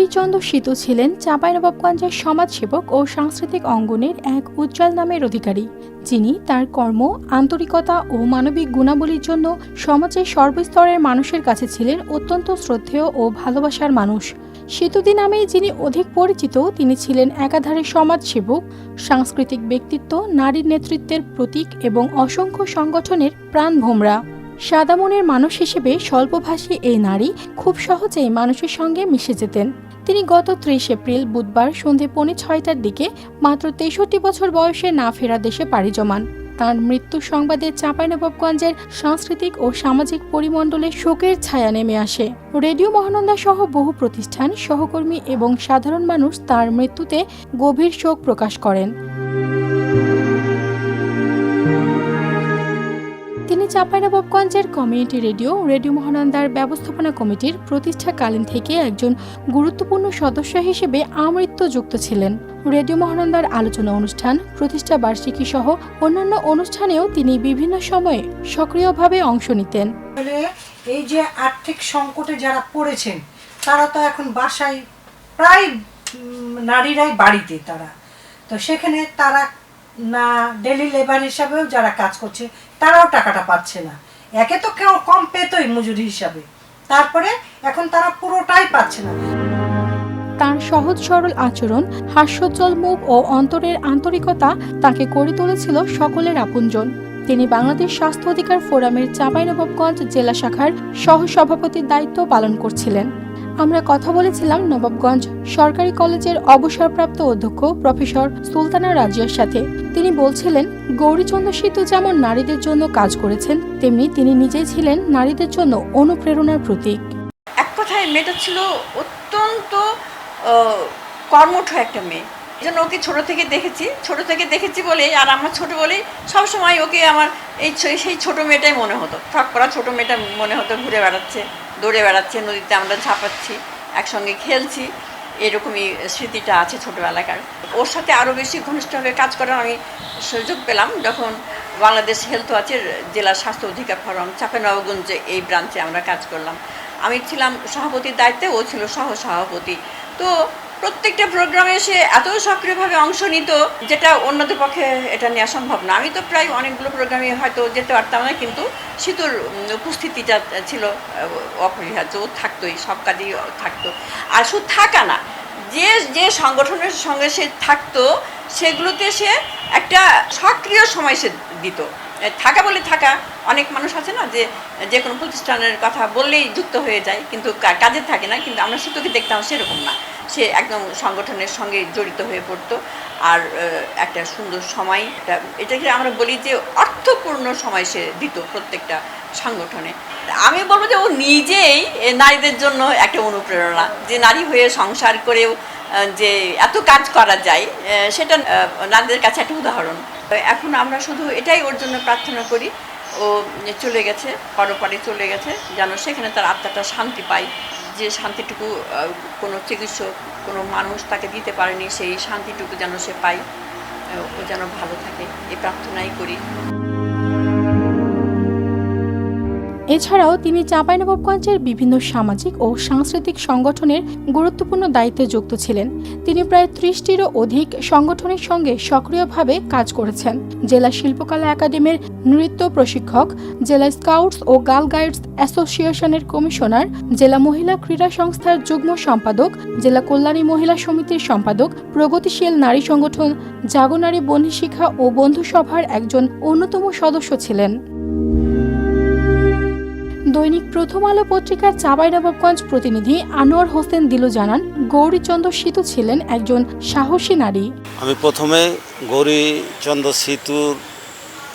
গৌরীচন্দ্র situ ছিলেন চাঁপাইনবাবগঞ্জের সমাজসেবক ও সাংস্কৃতিক অঙ্গনের এক উজ্জ্বল নামের অধিকারী। যিনি তার কর্ম, আন্তরিকতা ও মানবিক গুণাবলীর জন্য সমাজের সর্বস্তরের মানুষের কাছে ছিলেন অত্যন্ত শ্রদ্ধেয় ও ভালোবাসার মানুষ। সেতুদি নামে যিনি অধিক পরিচিত, তিনি ছিলেন একাধারে সমাজসেবক, সাংস্কৃতিক ব্যক্তিত্ব, নারীর নেতৃত্বের প্রতীক এবং অসংখ্য সংগঠনের প্রাণভোমরা সাদামনের মানুষ হিসেবে স্বল্পভাষী এই নারী খুব সহজেই মানুষের সঙ্গে মিশে যেতেন। তিনি গত ত্রিশ এপ্রিল বুধবার সন্ধে পৌনে ছয়টার দিকে মাত্র তেষট্টি বছর বয়সে না ফেরা দেশে পাড়ি জমান। তাঁর মৃত্যু সংবাদে চাঁপাইনবাবগঞ্জের সাংস্কৃতিক ও সামাজিক পরিমণ্ডলে শোকের ছায়া নেমে আসে। রেডিও মহানন্দা সহ বহু প্রতিষ্ঠান, সহকর্মী এবং সাধারণ মানুষ তার মৃত্যুতে গভীর শোক প্রকাশ করেন। তিনি চাঁপাইনবাবগঞ্জের কমিউনিটি রেডিও রেডিও মহানন্দার ব্যবস্থাপনা কমিটির প্রতিষ্ঠাকালীন থেকে একজন গুরুত্বপূর্ণ সদস্য হিসেবে আমৃত্যু যুক্ত ছিলেন। রেডিও মহানন্দার আলোচনা অনুষ্ঠান, প্রতিষ্ঠা বার্ষিকী সহ অন্যান্য অনুষ্ঠানেও তিনি বিভিন্ন সময়ে সক্রিয়ভাবে অংশ নিতেন। এই যে আর্থিক সংকটে যারা পড়েছেন, তারা তো এখন বাসায় প্রায় নারীরাই বাড়িতে তারা। তো সেখানে তারা না ডেলি লেবার হিসাবেও যারা কাজ করছে তারাও টাকাটা পাচ্ছে না। একে তো কেউ কম পেতই মজুরি হিসাবে। তারপরে এখন তারা পুরোটাই পাচ্ছে না। তার সহজ সরল আচরণ, হাস্যোজ্জ্বল মুখ ও অন্তরের আন্তরিকতা তাকে করে তুলেছিল সকলের আপনজন। তিনি বাংলাদেশ স্বাস্থ্য অধিকার ফোরামের চাঁপাইনবাবগঞ্জ জেলা শাখার সহ সভাপতির দায়িত্ব পালন করছিলেন। আমরা কথা বলেছিলাম নবাবগঞ্জ সরকারি কলেজের অবসরপ্রাপ্ত অধ্যক্ষ প্রফেসর সুলতানা রাজিয়ার সাথে। তিনি বলছিলেন, গৌরীচন্দ্র সেতু যেমন নারীদের জন্য কাজ করেছেন, তেমনি তিনি নিজেই ছিলেন নারীদের জন্য অনুপ্রেরণার প্রতীক। এক কথায়, মেয়েটা ছিল অত্যন্ত কর্মঠ একটা মেয়ে। এই জন্য ওকে ছোটো থেকে দেখেছি, ছোট থেকে দেখেছি বলে আর আমার ছোট বলেই সবসময় ওকে আমার এই সেই ছোট মেয়েটাই মনে হতো। ফ্রক করা ছোট মেয়েটা মনে হতো ঘুরে বেড়াচ্ছে। দৌড়ে বেড়াচ্ছে, নদীতে আমরা ঝাঁপাচ্ছি, একসঙ্গে খেলছি, এরকমই স্মৃতিটা আছে ছোটোবেলাকার। ওর সাথে আরও বেশি ঘনিষ্ঠভাবে কাজ করার আমি সুযোগ পেলাম যখন বাংলাদেশ হেলথ ওয়াচের জেলা স্বাস্থ্য অধিকার ফোরাম চাপেনবগঞ্জে এই ব্রাঞ্চে আমরা কাজ করলাম। আমি ছিলাম সভাপতির দায়িত্বে, ও ছিল সহ সভাপতি তো প্রত্যেকটা প্রোগ্রামে সে এত সক্রিয়ভাবে অংশ নিত যেটা অন্যদের পক্ষে এটা নেওয়া সম্ভব না। আমি তো প্রায় অনেকগুলো প্রোগ্রামে হয়তো যেতে পারতাম না, কিন্তু শীতর উপস্থিতিটা ছিল অপরিহার্য। থাকতোই, সব কাজেই থাকতো। আর শুধু থাকা না, যে যে সংগঠনের সঙ্গে সে থাকতো, সেগুলোতে সে একটা সক্রিয় সময় সে দিত। থাকা বলে থাকা, অনেক মানুষ আছে না যে যে কোনো প্রতিষ্ঠানের কথা বললেই যুক্ত হয়ে যায়, কিন্তু কাজে থাকে না, কিন্তু আমরা সুতোকে দেখতাম সেরকম না। সে একদম সংগঠনের সঙ্গে জড়িত হয়ে পড়তো। আর একটা সুন্দর সময়, একটা, এটাকে আমরা বলি যে অর্থপূর্ণ সময় সে দিত প্রত্যেকটা সংগঠনে। আমি বলব যে ও নিজেই নারীদের জন্য একটা অনুপ্রেরণা। যে নারী হয়ে সংসার করেও যে এত কাজ করা যায় সেটা নারীদের কাছে একটা উদাহরণ। এখন আমরা শুধু এটাই ওর জন্য প্রার্থনা করি, ও চলে গেছে পরপারে চলে গেছে, যেন সেখানে তার আত্মাটা শান্তি পায়। যে শান্তিটুকু কোনো চিকিৎসক, কোনো মানুষ তাকে দিতে পারেনি, সেই শান্তিটুকু যেন সে পায় ও যেন ভালো থাকে এই প্রার্থনাই করি। এছাড়াও তিনি চাঁপাইনবাবগঞ্জের বিভিন্ন সামাজিক ও সাংস্কৃতিক সংগঠনের গুরুত্বপূর্ণ দায়িত্বে যুক্ত ছিলেন। তিনি প্রায় ত্রিশটিরও অধিক সংগঠনের সঙ্গে সক্রিয়ভাবে কাজ করেছেন। জেলা শিল্পকলা একাডেমির নৃত্য প্রশিক্ষক, জেলা স্কাউটস ও গার্ল গাইডস অ্যাসোসিয়েশনের কমিশনার, জেলা মহিলা ক্রীড়া সংস্থার যুগ্ম সম্পাদক, জেলা কল্যাণী মহিলা সমিতির সম্পাদক, প্রগতিশীল নারী সংগঠন জাগনারী বন্ধু শিক্ষা ও বন্ধু সভার একজন অন্যতম সদস্য ছিলেন। দৈনিক প্রথম আলো পত্রিকার চাঁপাইনবাবগঞ্জ প্রতিনিধি আনোয়ার হোসেন দিলু জানান, গৌরীচন্দ্র সিতু ছিলেন একজন সাহসী নারী। আমি প্রথমে গৌরীচন্দ্র সেতুর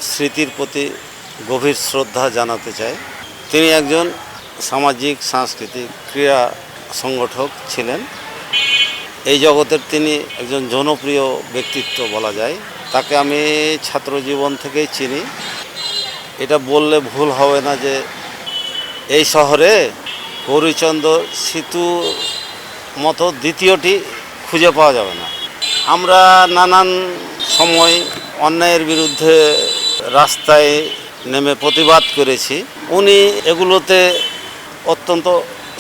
স্মৃতির প্রতি গভীর শ্রদ্ধা জানাতে চাই। তিনি একজন সামাজিক, সাংস্কৃতিক ক্রীড়া সংগঠক ছিলেন। এই জগতের তিনি একজন জনপ্রিয় ব্যক্তিত্ব বলা যায়। তাকে আমি ছাত্র জীবন থেকেই চিনি। এটা বললে ভুল হবে না যে এই শহরে গৌরীচন্দ্র সেতু মতো দ্বিতীয়টি খুঁজে পাওয়া যাবে না। আমরা নানান সময় অন্যায়ের বিরুদ্ধে রাস্তায় নেমে প্রতিবাদ করেছি। উনি এগুলোতে অত্যন্ত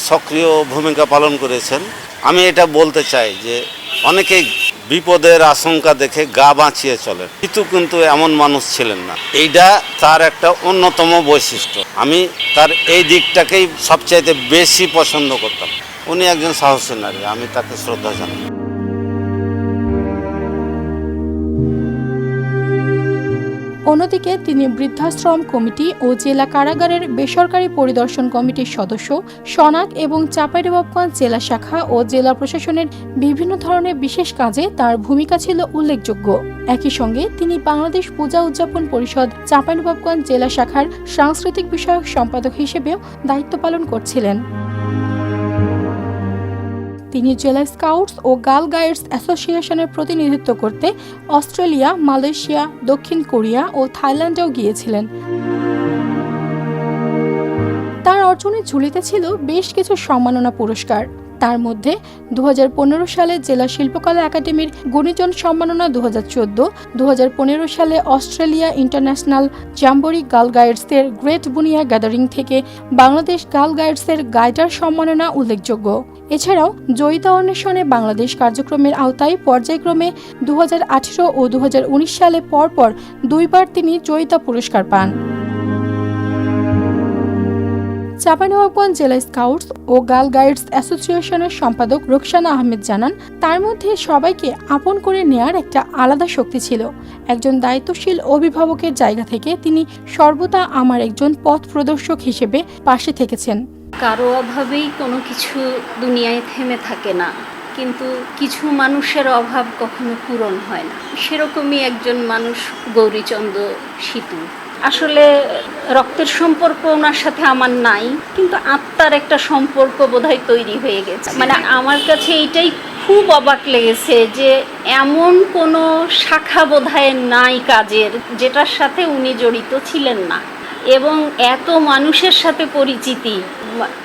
সক্রিয় ভূমিকা পালন করেছেন। আমি এটা বলতে চাই যে অনেকেই বিপদের আশঙ্কা দেখে গা বাঁচিয়ে চলেন। কিন্তু কিন্তু এমন মানুষ ছিলেন না। এইটা তার একটা অন্যতম বৈশিষ্ট্য। আমি তার এই দিকটাকেই সবচাইতে বেশি পছন্দ করতাম। উনি একজন সাহসী নারী, আমি তাকে শ্রদ্ধা জানাই। অন্যদিকে তিনি বৃদ্ধাশ্রম কমিটি ও জেলা কারাগারের বেসরকারি পরিদর্শন কমিটির সদস্য সনাক এবং চাঁপাইনবাবগঞ্জ জেলা শাখা ও জেলা প্রশাসনের বিভিন্ন ধরনের বিশেষ কাজে তার ভূমিকা ছিল উল্লেখযোগ্য। একই সঙ্গে তিনি বাংলাদেশ পূজা উদযাপন পরিষদ, চাঁপাইনবাবগঞ্জ জেলা শাখার সাংস্কৃতিক বিষয়ক সম্পাদক হিসেবেও দায়িত্ব পালন করছিলেন। তিনি জেলা স্কাউটস ও গার্ল গাইডস অ্যাসোসিয়েশনের প্রতিনিধিত্ব করতে অস্ট্রেলিয়া, মালয়েশিয়া, দক্ষিণ কোরিয়া ও থাইল্যান্ডেও গিয়েছিলেন। তার অর্জনের ঝুলিতে ছিল বেশ কিছু সম্মাননা পুরস্কার। তার মধ্যে দু হাজার পনেরো সালে জেলা শিল্পকলা একাডেমির গুণীজন সম্মাননা দু হাজার দু সালে অস্ট্রেলিয়া ইন্টারন্যাশনাল জাম্বরি গার্ল গাইডসের গ্রেট বুনিয়া গ্যাদারিং থেকে বাংলাদেশ গার্ল গাইডসের গাইডার সম্মাননা উল্লেখযোগ্য। এছাড়াও জয়িতা অন্বেষণে বাংলাদেশ কার্যক্রমের আওতায় পর্যায়ক্রমে দু হাজার আঠেরো ও দু হাজার উনিশ সালে পরপর দুইবার তিনি জয়িতা পুরস্কার পান। চাঁপাইনবাবগঞ্জ জেলা স্কাউটস ও গার্ল গাইডস অ্যাসোসিয়েশনের সম্পাদক রোকসানা আহমেদ জানান, তার মধ্যে সবাইকে আপন করে নেয়ার একটা আলাদা শক্তি ছিল। একজন দায়িত্বশীল অভিভাবকের জায়গা থেকে তিনি সর্বদা আমার একজন পথ প্রদর্শক হিসেবে পাশে থেকেছেন। কারও অভাবেই কোনো কিছু দুনিয়ায় থেমে থাকে না, কিন্তু কিছু মানুষের অভাব কখনো পূরণ হয় না। সেরকমই একজন মানুষ গৌরীচন্দ্র সিতু। আসলে রক্তের সম্পর্ক ওনার সাথে আমার নাই, কিন্তু আত্মার একটা সম্পর্ক বোধহয় তৈরি হয়ে গেছে। মানে আমার কাছে এইটাই খুব অবাক লেগেছে যে এমন কোনো শাখা বোধহয় নাই কাজের, যেটার সাথে উনি জড়িত ছিলেন না। এবং এত মানুষের সাথে পরিচিতি,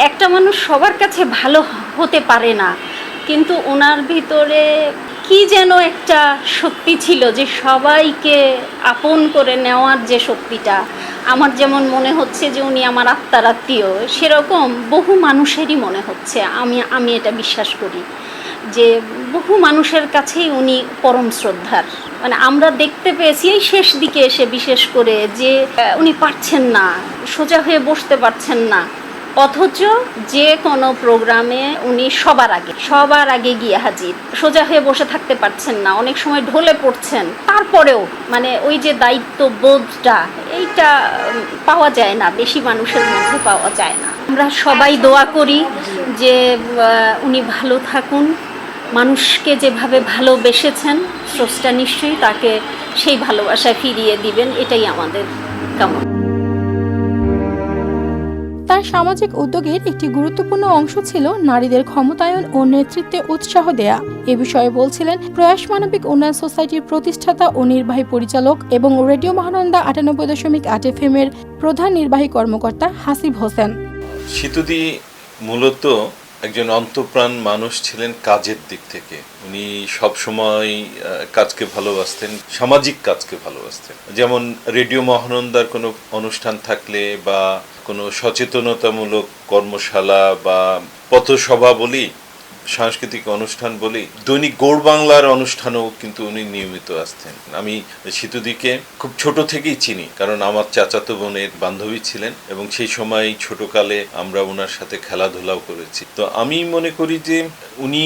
একটা মানুষ সবার কাছে ভালো হতে পারে না, কিন্তু ওনার ভিতরে কি যেন একটা শক্তি ছিল যে সবাইকে আপন করে নেওয়ার যে শক্তিটা, আমার যেমন মনে হচ্ছে যে উনি আমার আত্মার আত্মীয় সেরকম বহু মানুষেরই মনে হচ্ছে। আমি আমি এটা বিশ্বাস করি যে বহু মানুষের কাছেই উনি পরম শ্রদ্ধার। মানে আমরা দেখতে পেয়েছি এই শেষ দিকে এসে বিশেষ করে যে উনি পারছেন না, সোজা হয়ে বসতে পারছেন না। অথচ যে কোনো প্রোগ্রামে উনি সবার আগে সবার আগে গিয়ে হাজির। সোজা হয়ে বসে থাকতে পারছেন না, অনেক সময় ঢলে পড়ছেন। তারপরেও মানে ওই যে দায়িত্ববোধটা, এইটা পাওয়া যায় না, বেশি মানুষের মধ্যে পাওয়া যায় না। আমরা সবাই দোয়া করি যে উনি ভালো থাকুন। মানুষকে যেভাবে ভালোবেসেছেন, স্রষ্টা নিশ্চয়ই তাকে সেই ভালোবাসা ফিরিয়ে দিবেন, এটাই আমাদের কামনা। তার সামাজিক উদ্যোগের একটি গুরুত্বপূর্ণ অংশ ছিল নারীদের ক্ষমতায়ন ও নেতৃত্বে উৎসাহ দেয়া। এ বিষয়ে বলছিলেন প্রয়াস মানবিক উন্নয়ন সোসাইটির প্রতিষ্ঠাতা ও নির্বাহী পরিচালক এবং রেডিও মহানন্দা আটানব্বই দশমিক আট এফ এর প্রধান নির্বাহী কর্মকর্তা হাসিব হোসেন। সিতুদি মূলত একজন অন্তপ্রাণ মানুষ ছিলেন কাজের দিক থেকে। উনি সব সময় কাজকে ভালোবাসতেন, সামাজিক কাজকে ভালোবাসতেন। যেমন রেডিও মহানন্দার কোনো অনুষ্ঠান থাকলে বা কোনো সচেতনতামূলক কর্মশালা বা পথসভা বলি, সাংস্কৃতিক অনুষ্ঠান বলি, দৈনিক গৌড় বাংলার অনুষ্ঠানেও কিন্তু উনি নিয়মিত আসতেন। আমি সিতুদিকে খুব ছোট থেকেই চিনি, কারণ আমার চাচাতো বোনের বান্ধবী ছিলেন এবং সেই সময় ছোটকালে আমরা ওনার সাথে খেলাধুলাও করেছি। তো আমি মনে করি যে উনি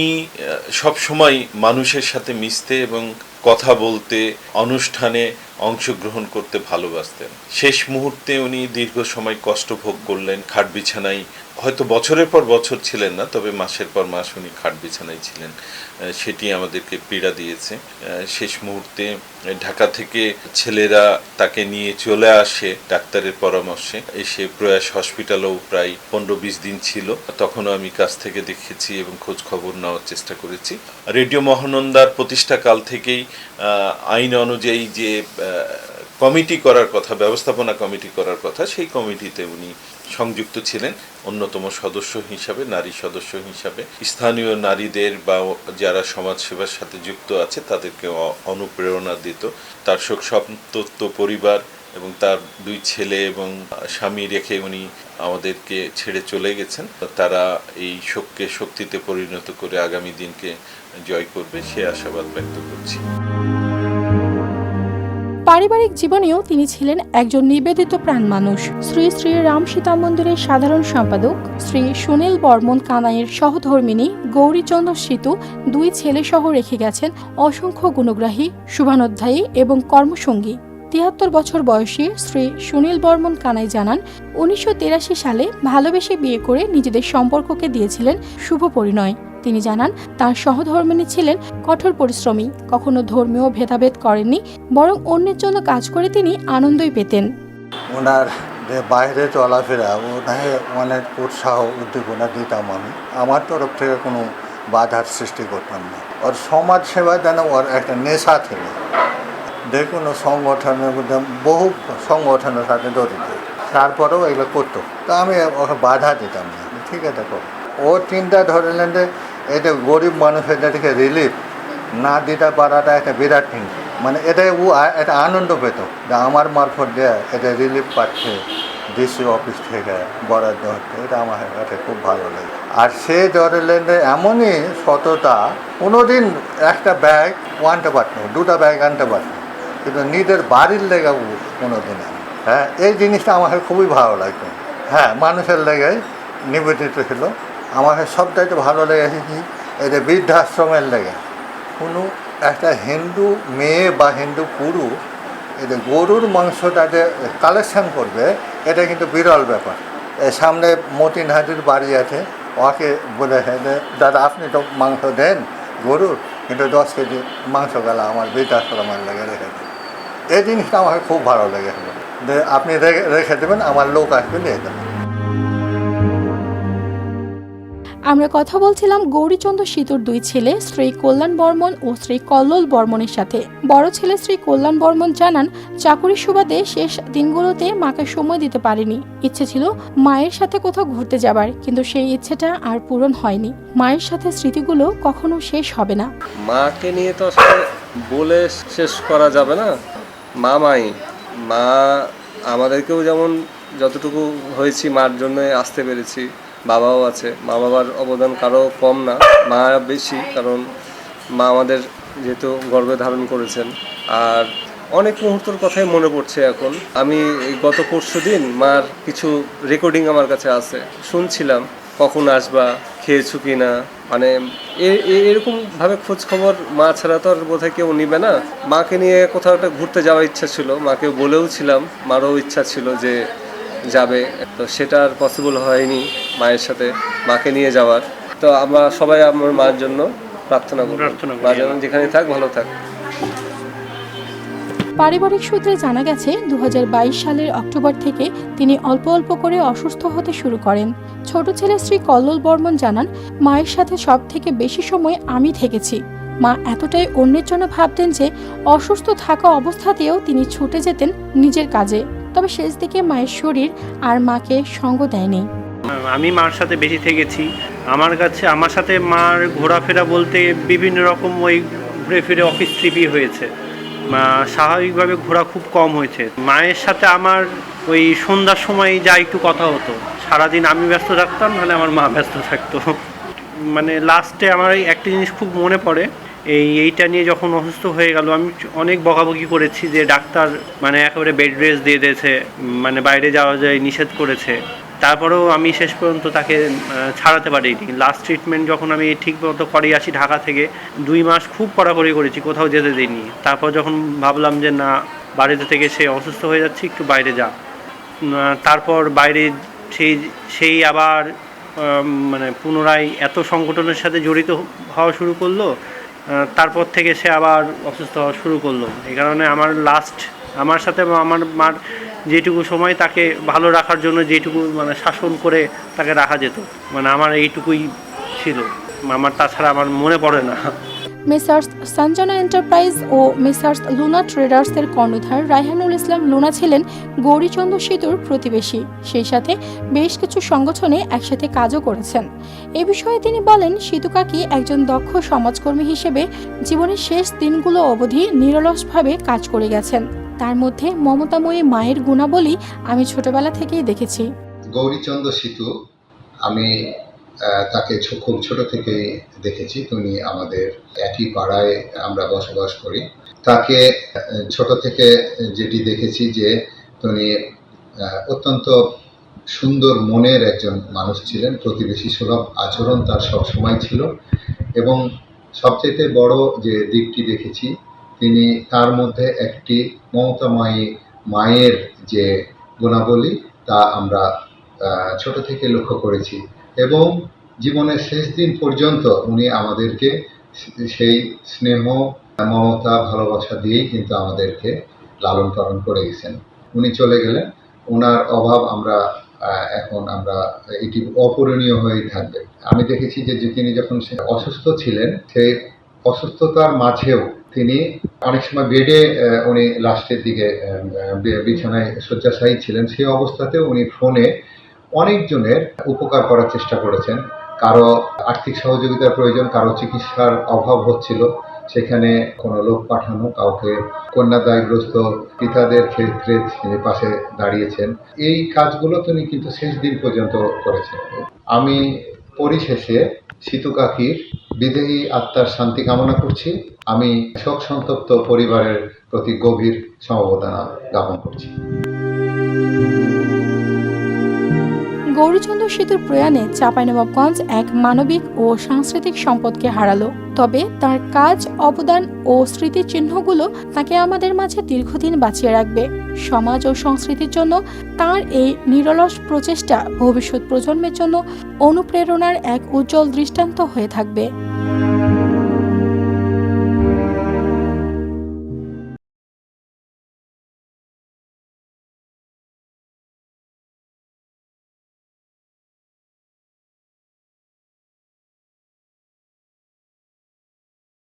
সব সময় মানুষের সাথে মিশতে এবং কথা বলতে, অনুষ্ঠানে অংশগ্রহণ করতে ভালোবাসতেন। শেষ মুহূর্তে উনি দীর্ঘ সময় কষ্ট ভোগ করলেন, খাট বিছানায়। হয়তো বছরের পর বছর ছিলেন না, তবে মাসের পর মাস উনি খাট বিছানায় ছিলেন। সেটি আমাদেরকে পীড়া দিয়েছে। শেষ মুহূর্তে ঢাকা থেকে ছেলেরা তাকে নিয়ে চলে আসে ডাক্তারের পরামর্শে। এসে প্রয়াস হসপিটালেও প্রায় পনেরো বিশ দিন ছিল। তখনও আমি কাছ থেকে দেখেছি এবং খোঁজ খবর নেওয়ার চেষ্টা করেছি। রেডিও মহানন্দার প্রতিষ্ঠাকাল থেকেই আইন অনুযায়ী যে কমিটি করার কথা, ব্যবস্থাপনা কমিটি করার কথা, সেই কমিটিতে উনি সংযুক্ত ছিলেন। অন্যতম সদস্য হিসাবে, নারী সদস্য হিসাবে। স্থানীয় নারীদের বা যারা সমাজসেবার সাথে যুক্ত আছে, তাদেরকে অনুপ্রেরণা দিত। তার শোক সন্তপ্ত পরিবার এবং তার দুই ছেলে এবং স্বামী রেখে উনি আমাদেরকে ছেড়ে চলে গেছেন। তারা এই শোককে শক্তিতে পরিণত করে আগামী দিনকে জয় করবে, সে আশাবাদ ব্যক্ত করছি। পারিবারিক জীবনেও তিনি ছিলেন একজন নিবেদিত প্রাণ মানুষ শ্রী শ্রী রাম সীতা মন্দিরের সাধারণ সম্পাদক, শ্রী সুনীল বর্মন কানাইয়ের সহধর্মিনী গৌরীচন্দ্র সেতু দুই ছেলে সহ রেখে গেছেন অসংখ্য গুণগ্রাহী, শুভানোধ্যায়ী এবং কর্মসঙ্গী। তিয়াত্তর বছর বয়সী শ্রী সুনীল বর্মন কানাই জানান, উনিশশো সালে ভালোবেসে বিয়ে করে নিজেদের সম্পর্ককে দিয়েছিলেন শুভ পরিণয়। তিনি জানান, তার সহধর্মিণী ছিলেন কঠোর পরিশ্রমী, কখনো ধর্মীয় ভেদাভেদ করেননি, বরং অন্যের জন্য কাজ করে তিনি আনন্দই পেতেন। ওনার যে বাইরে চলাফেরা, ওনাকে অনেক উৎসাহ, উদ্দীপনা দিতাম আমি। আমার তরফ থেকে কোনো বাধার সৃষ্টি করতাম না। ওর সমাজ সেবা যেন ওর একটা নেশা ছিল যে কোনো সংগঠনের মধ্যে বহু সংগঠনের সাথে জড়িত। তারপরেও এগুলো করতো। তা আমি ওকে বাধা দিতাম না। ঠিক আছে ও চিন্তা ধরলেন যে এটা গরিব মানুষের যেটাকে রিলিফ না দিতে পারাটা একটা বিরাট চিন্তা মানে এটাই ও একটা আনন্দ পেত যে আমার মারফত দিয়ে এটা রিলিফ পাচ্ছে ডিসি অফিস থেকে বরাদ্দ হচ্ছে, এটা আমার কাছে খুব ভালো লাগে আর সে ধরলেন যে এমনই সততা, কোনোদিন একটা ব্যাগ আনতে পারত, দুটা ব্যাগ আনতে পারত। কিন্তু নিজের বাড়ির লেগে কোনোদিন হ্যাঁ এই জিনিসটা আমাকে খুবই ভালো লাগতো। হ্যাঁ মানুষের লেগে নিবেদিত ছিল। আমাকে সবচাইতে ভালো লেগেছে কি যে বৃদ্ধাশ্রমের লেগে। কোনো একটা হিন্দু মেয়ে বা হিন্দু পুরুষ, এই যে গরুর মাংসটা যে কালেকশন করবে, এটা কিন্তু বিরল ব্যাপার। সামনে মতিন হাজির বাড়ি আছে, ওকে বলে দাদা, আপনি তো মাংস দেন গরুর, কিন্তু দশ কেজি মাংস গেলা আমার বৃদ্ধাশ্রমের লেগে রেখে দেন। এই জিনিসটা আমাকে খুব ভালো লেগেছিল যে আপনি রেখে দেবেন, আমার লোক আসবে নিয়ে যাবেন আমরা কথা বলছিলাম গৌরীচন্দ্র সীতুর দুই ছেলে, শ্রী কল্যাণ বর্মন ও শ্রী কল্লোল বর্মনের সাথে। বড় ছেলে শ্রী কল্যাণ বর্মন জানান, চাকুরি সুবাদে শেষ দিনগুলোতে মাকে সময় দিতে পারেনি। ইচ্ছে ছিল মায়ের সাথে কোথাও ঘুরতে যাবার, কিন্তু সেই ইচ্ছেটা আর পূরণ হয়নি। মায়ের সাথে স্মৃতিগুলো কখনো শেষ হবে না। মাকে নিয়ে তো আসলে বলে শেষ করা যাবে না। মা মাই মা, আমাদেরকেও যেমন যতটুকু হয়েছি, মার জন্য আসতে পেরেছি। বাবাও আছে। মা বাবার অবদান কারও কম না, মা বেশি কারণ মা আমাদের যেহেতু গর্বে ধারণ করেছেন। আর অনেক মুহূর্তের কথাই মনে পড়ছে এখন। আমি গত পরশু দিন মার কিছু রেকর্ডিং আমার কাছে আছে। শুনছিলাম, কখন আসবা, খেয়েছো কি না মানে এ- এ- এরকম ভাবে খোঁজ খবর মা ছাড়া তো আর বোধহয় কেউ নিবে না। মাকে নিয়ে কোথাও একটা ঘুরতে যাওয়ার ইচ্ছা ছিল মাকে বলেও ছিলাম, মারও ইচ্ছা ছিল যে যাবে। তো সেটা আর পসিবল হয়নি মায়ের সাথে মাকে নিয়ে যাওয়ার। তো আমরা সবাই আমার মার জন্য প্রার্থনা করব। মা যেন যেখানে থাক ভালো থাক। পারিবারিক সূত্রে জানা গেছে দু হাজার বাইশ সালের অক্টোবর থেকে তিনি অল্প অল্প করে অসুস্থ হতে শুরু করেন। ছোট ছেলে শ্রী কল্লোল বর্মন জানান মায়ের সাথে সব থেকে বেশি সময় আমি থেকেছি। মা এতটাই অন্যের জন্য ভাবতেন যে অসুস্থ থাকা অবস্থাতেও তিনি ছুটে যেতেন নিজের কাজে। তবে শেষ দিকে মায়ের শরীর আর মাকে সঙ্গ দেয়নি। আমি মার সাথে বেশি থেকেছি। আমার কাছে, আমার সাথে মার ঘোরাফেরা বলতে বিভিন্ন রকম ওই ঘুরে ফিরে অফিস ট্রিপই হয়েছে। স্বাভাবিকভাবে ঘোরা খুব কম হয়েছে। মায়ের সাথে আমার ওই সন্ধ্যার সময় যা একটু কথা হতো। সারাদিন আমি ব্যস্ত থাকতাম, নাহলে আমার মা ব্যস্ত থাকতো। মানে লাস্টে আমার একটা জিনিস খুব মনে পড়ে। এই এইটা নিয়ে যখন অসুস্থ হয়ে গেল, আমি অনেক বকাবকি করেছি যে ডাক্তার মানে একেবারে বেড রেস্ট দিয়ে দিয়েছে মানে বাইরে যাওয়া যায়, নিষেধ করেছে। তারপরেও আমি শেষ পর্যন্ত তাকে ছাড়াতে পারিনি। লাস্ট ট্রিটমেন্ট যখন আমি ঠিক মতো করে আসি ঢাকা থেকে, দুই মাস খুব কড়াকড়ি করেছি, কোথাও যেতে দিইনি। তারপর যখন ভাবলাম যে না, বাড়িতে থেকে সে অসুস্থ হয়ে যাচ্ছে, একটু বাইরে যা তারপর বাইরে সেই সেই আবার মানে পুনরায় এত সংগঠনের সাথে জড়িত হওয়া শুরু করল তারপর থেকে সে আবার অসুস্থ হওয়া শুরু করল। এই কারণে আমার লাস্ট আমার সাথে আমার মার যেটুকু সময় তাকে ভালো রাখার জন্য যেটুকু মানে শাসন করে তাকে রাখা যেত। মানে আমার এইটুকুই ছিল। আমার তাছাড়া আমার মনে পড়ে না। মেসার্স সঞ্জনা এন্টারপ্রাইজ ও মেসার্স লুনা ট্রেডার্সের কর্ণধার রায়হানুল ইসলাম লুনা ছিলেন গৌরীচন্দ্র সেতুর প্রতিবেশী। সেই সাথে বেশ কিছু সংগঠনে একসাথে কাজও করেছেন। এ বিষয়ে তিনি বলেন সিতু কাকি একজন দক্ষ সমাজকর্মী হিসেবে জীবনের শেষ দিনগুলো অবধি নিরলসভাবে কাজ করে গেছেন? তার মধ্যে মমতাময়ী মায়ের গুণাবলী আমি ছোটবেলা থেকেই দেখেছি। গৌরীচন্দ্র সিতু আমি তাকে খুব ছোট থেকে দেখেছি। তিনি আমাদের একই পাড়ায় আমরা বসবাস করি। তাকে ছোট থেকে যেটি দেখেছি যে তিনি অত্যন্ত সুন্দর মনের একজন মানুষ ছিলেন। প্রতিবেশী সুলভ আচরণ তার সব সময় ছিল এবং সবচেয়ে বড় যে দিকটি দেখেছি, তিনি তার মধ্যে একটি মমতাময়ী মায়ের যে গুণাবলী তা আমরা ছোট থেকে লক্ষ্য করেছি। এবং জীবনের শেষ দিন পর্যন্ত উনি আমাদেরকে সেই স্নেহ, মমতা, ভালোবাসা দিয়েই কিন্তু আমাদেরকে লালন পালন করে গেছেন। উনি চলে গেলেন। ওনার অভাব আমরা এখন আমরা এটি অপূরণীয় হয়েই থাকবে। আমি দেখেছি যে তিনি যখন অসুস্থ ছিলেন সেই অসুস্থতার মাঝেও তিনি অনেক সময় বেডে উনি লাস্টের দিকে বিছানায় শয্যাশায়ী ছিলেন। সেই অবস্থাতেও উনি ফোনে অনেকজনের উপকার করার চেষ্টা করেছেন। কারও আর্থিক সহযোগিতার প্রয়োজন, কারও চিকিৎসার অভাব হচ্ছিল, সেখানে কোনো লোক পাঠানো, কাউকে কন্যাদায়গ্রস্ত পিতাদের ক্ষেত্রে তিনি পাশে দাঁড়িয়েছেন। এই কাজগুলো তিনি কিন্তু শেষ দিন পর্যন্ত করেছেন। আমি পরিশেষে সিতু কাকির বিদেহী আত্মার শান্তি কামনা করছি। আমি শোক সন্তপ্ত পরিবারের প্রতি গভীর সমবেদনা জ্ঞাপন করছি। গৌরীচন্দ্র সেতুর প্রয়াণে চাঁপাইনবাবগঞ্জ এক মানবিক ও সাংস্কৃতিক সম্পদকে হারালো। তবে তার কাজ, অবদান ও স্মৃতিচিহ্নগুলো তাকে আমাদের মাঝে দীর্ঘদিন বাঁচিয়ে রাখবে। সমাজ ও সংস্কৃতির জন্য তার এই নিরলস প্রচেষ্টা ভবিষ্যৎ প্রজন্মের জন্য অনুপ্রেরণার এক উজ্জ্বল দৃষ্টান্ত হয়ে থাকবে।